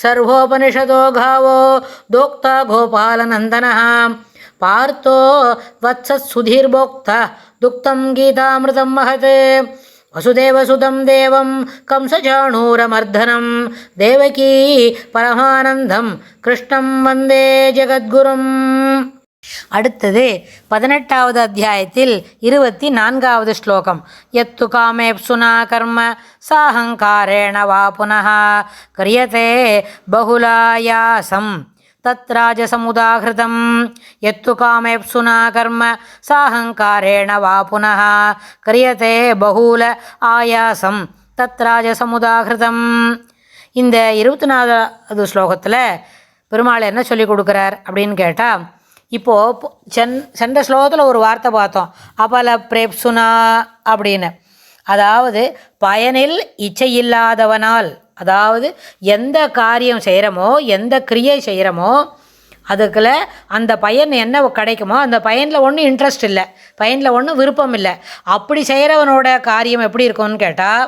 सर्वोपनिषदो घावो दोक्ता गोपालनन्दनः पार्थो वत्सत्सुधीर्भोक्ता दुक्तं गीतामृतं महते वसुदेवसुतं देवं कंसचाणूरमर्धनं देवकी परमानन्दं कृष्णं वन्दे जगद्गुरुम् அடுத்தது பதினெட்டாவது அத்தியாயத்தில் இருபத்தி நான்காவது ஸ்லோகம். எத்து காமேப்சுனா கர்ம சாஹங்காரேண வா புனகா கிரியதே பகுலாயாசம். தத்ராஜசமுதாகிருதம் எத்து காமேப்சுனா கர்ம சாஹங்காரேண வா புனகா கிரியதே பகுல ஆயாசம். தத்ராஜசமுதாகிருதம் இந்த இருபத்தி நாலாவது ஸ்லோகத்தில் பெருமாள் என்ன சொல்லிக் கொடுக்குறார் அப்படின்னு கேட்டால் இப்போது சென் சென்ற ஸ்லோகத்தில் ஒரு வார்த்தை பார்த்தோம். அபல பிரேப்சுனா அப்படின்னு. அதாவது பயனில் இச்சையில்லாதவனால் அதாவது எந்த காரியம் செய்கிறோமோ எந்த கிரியை செய்கிறோமோ அதுக்குள்ள அந்த பயன் என்ன கிடைக்குமோ அந்த பயனில் ஒன்றும் இன்ட்ரெஸ்ட் இல்லை. பயனில் ஒன்றும் விருப்பம் இல்லை. அப்படி செய்கிறவனோட காரியம் எப்படி இருக்கும்னு கேட்டால்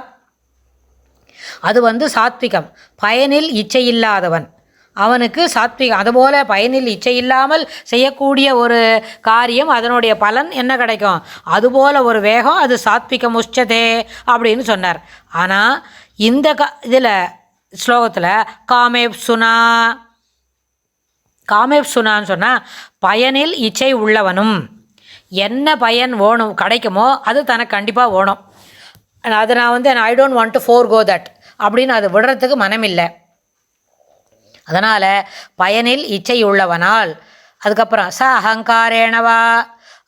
அது வந்து சாத்விகம். பயனில் இச்சையில்லாதவன். அவனுக்கு சாத்விகம் அதுபோல் பயனில் இச்சை இல்லாமல் செய்யக்கூடிய ஒரு காரியம் அதனுடைய பலன் என்ன கிடைக்கும்? அதுபோல் ஒரு வேகம் அது சாத்விக முஷ்டதே அப்படின்னு சொன்னார். ஆனால் இந்த க இதில் ஸ்லோகத்தில் காமேப் சுனா காமேப் சொன்னால் பயனில் இச்சை உள்ளவனும் என்ன பயன் வேணும் கிடைக்குமோ அது தனக்கு கண்டிப்பாக வேணும் அதை நான் வந்து I don't want to forgo that அப்படின்னு அது விடுறதுக்கு மனமில்லை. அதனால் பயனில் இச்சை உள்ளவனால் அதுக்கப்புறம் ச அகங்காரேனவா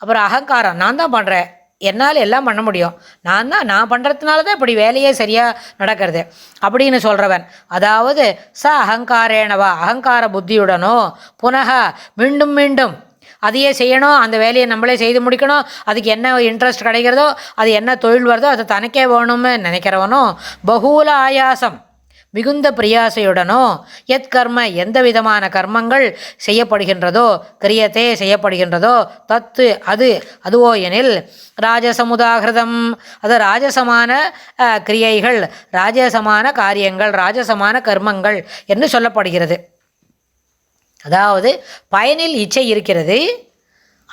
அப்புறம் அகங்காரம் நான் தான் பண்ணுறேன் என்னால் எல்லாம் பண்ண முடியும். நான் தான் நான் பண்ணுறதுனால தான் இப்படி வேலையே சரியாக நடக்கிறது. அப்படின்னு சொல்கிறவன் அதாவது ச அகங்காரேனவா அகங்கார புத்தியுடனோ புனக மீண்டும் மீண்டும் அதையே செய்யணும் அந்த வேலையை நம்மளே செய்து முடிக்கணும். அதுக்கு என்ன இன்ட்ரெஸ்ட் கிடைக்கிறதோ அது என்ன தொழில் வருதோ அது தனக்கே வேணும்னு நினைக்கிறவனோ பகூல ஆயாசம். மிகுந்த பிரியாசையுடனோ எத் கர்ம எந்த விதமான கர்மங்கள் செய்யப்படுகின்றதோ கிரியத்தே செய்யப்படுகின்றதோ தத்து அது அதுவோ எனில் ராஜசமுதாகிருதம். அது ராஜசமான கிரியைகள் ராஜசமான காரியங்கள் ராஜசமான கர்மங்கள் என்று சொல்லப்படுகிறது. அதாவது பயனில் இச்சை இருக்கிறது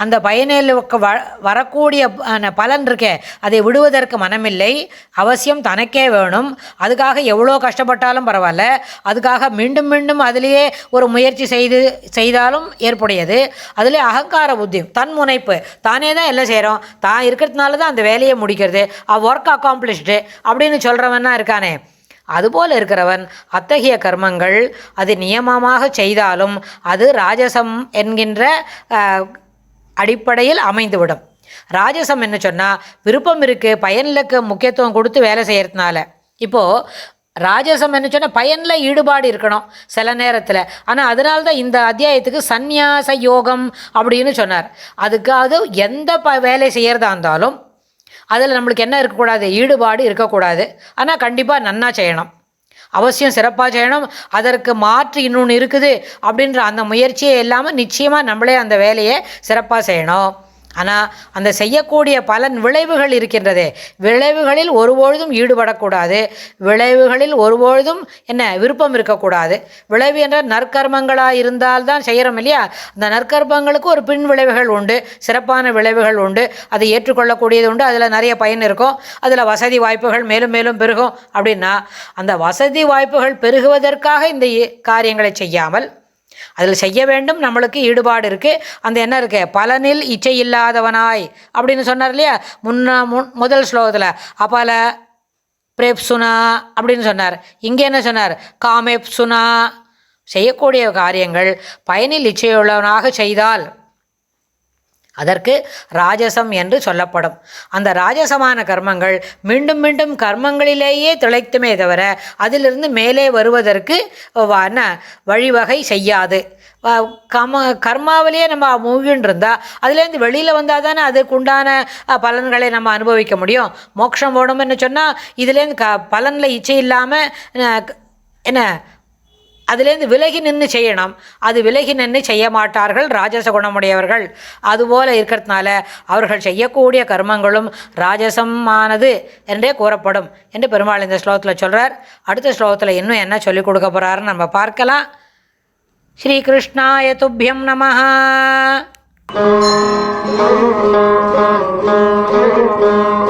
அந்த பயனில் வ வரக்கூடிய பலன் இருக்கே அதை விடுவதற்கு மனமில்லை. அவசியம் தனக்கே வேணும். அதுக்காக எவ்வளோ கஷ்டப்பட்டாலும் பரவாயில்ல. அதுக்காக மீண்டும் மீண்டும் அதிலேயே ஒரு முயற்சி செய்து செய்தாலும் ஏற்புடையது. அதிலே அகங்கார புத்தி தன் முனைப்பு. தானே தான் எல்லாம் செய்கிறோம் தான் இருக்கிறதுனால தான் அந்த வேலையை முடிக்கிறது. ஒர்க் அக்காம்ப்ளிஷ்டு அப்படின்னு சொல்கிறவன்னா இருக்கானே. அதுபோல் இருக்கிறவன் அத்தகைய கர்மங்கள் அது நியமமாக செய்தாலும் அது ராஜசம் என்கின்ற அடிப்படையில் அமைந்துவிடும். ராஜசம் என்ன சொன்னால் விருப்பம் இருக்குது பயனுக்கு முக்கியத்துவம் கொடுத்து வேலை செய்கிறதுனால இப்போது ராஜசம் என்ன சொன்னால் பயனில் ஈடுபாடு இருக்கணும் சில நேரத்தில். ஆனால் அதனால தான் இந்த அத்தியாயத்துக்கு சந்நியாச யோகம் அப்படின்னு சொன்னார். அதுக்காக எந்த ப வேலை செய்கிறதா இருந்தாலும் அதில் நம்மளுக்கு என்ன இருக்கக்கூடாது? ஈடுபாடு இருக்கக்கூடாது. ஆனால் கண்டிப்பாக நன்னா செய்யணும். அவசியம் சிறப்பாக செய்யணும். அதற்கு மாற்று இன்னொன்று இருக்குது. அப்படின்ற அந்த முயற்சியே இல்லாமல் நிச்சயமாக நம்மளே அந்த வேலையை சிறப்பாக செய்யணும். ஆனால் அந்த செய்யக்கூடிய பலன் விளைவுகள் இருக்கின்றதே. விளைவுகளில் ஒருபொழுதும் ஈடுபடக்கூடாது. விளைவுகளில் ஒருபொழுதும் என்ன விருப்பம் இருக்கக்கூடாது. விளைவு என்ற நற்கர்மங்களாக இருந்தால்தான் செய்கிறோம் இல்லையா? அந்த நற்கர்மங்களுக்கு ஒரு பின் விளைவுகள் உண்டு சிறப்பான விளைவுகள் உண்டு. அதை ஏற்றுக்கொள்ளக்கூடியது உண்டு. அதில் நிறைய பயன் இருக்கும். அதில் வசதி வாய்ப்புகள் மேலும் மேலும் பெருகும். அப்படின்னா அந்த வசதி வாய்ப்புகள் பெருகுவதற்காக இந்த காரியங்களை செய்யாமல் அதில் செய்ய வேண்டும் நம்மளுக்கு ஈடுபாடு இருக்குது அந்த என்ன இருக்கு? பலனில் இச்சை இல்லாதவனாய். அப்படின்னு சொன்னார் இல்லையா? முன்ன முன் முதல் ஸ்லோகத்தில் அப்பால பிரேப்சுனா அப்படின்னு சொன்னார். இங்கே என்ன சொன்னார்? காமேப்சுனா செய்யக்கூடிய காரியங்கள் பயனில் இச்சையுள்ளவனாக செய்தால் அதற்கு ராஜசம் என்று சொல்லப்படும். அந்த ராஜசமான கர்மங்கள் மீண்டும் மீண்டும் கர்மங்களிலேயே திளைத்துமே தவிர அதிலிருந்து மேலே வருவதற்கு வழிவகை செய்யாது. கம கர்மாவிலேயே நம்ம மூழ்கின்னு இருந்தால் அதுலேருந்து வெளியில் வந்தால் தானே அதுக்குண்டான உண்டான பலன்களை நம்ம அனுபவிக்க முடியும். மோட்சம் வேணும்னு சொன்னால் இதுலேருந்து க பலனில் இச்சை இல்லாமல் என்ன அதுலேருந்து விலகி நின்று செய்யணும். அது விலகி நின்று செய்ய மாட்டார்கள் ராஜச குணமுடையவர்கள். அதுபோல் இருக்கிறதுனால அவர்கள் செய்யக்கூடிய கர்மங்களும் ராஜசமானது என்றே கூறப்படும் என்று பெருமாள் இந்த ஸ்லோகத்தில் சொல்கிறார் அடுத்த ஸ்லோகத்தில் இன்னும் என்ன சொல்லிக் கொடுக்க போகிறாருன்னு நம்ம பார்க்கலாம். ஸ்ரீகிருஷ்ணாய துப்பியம் நம Thank.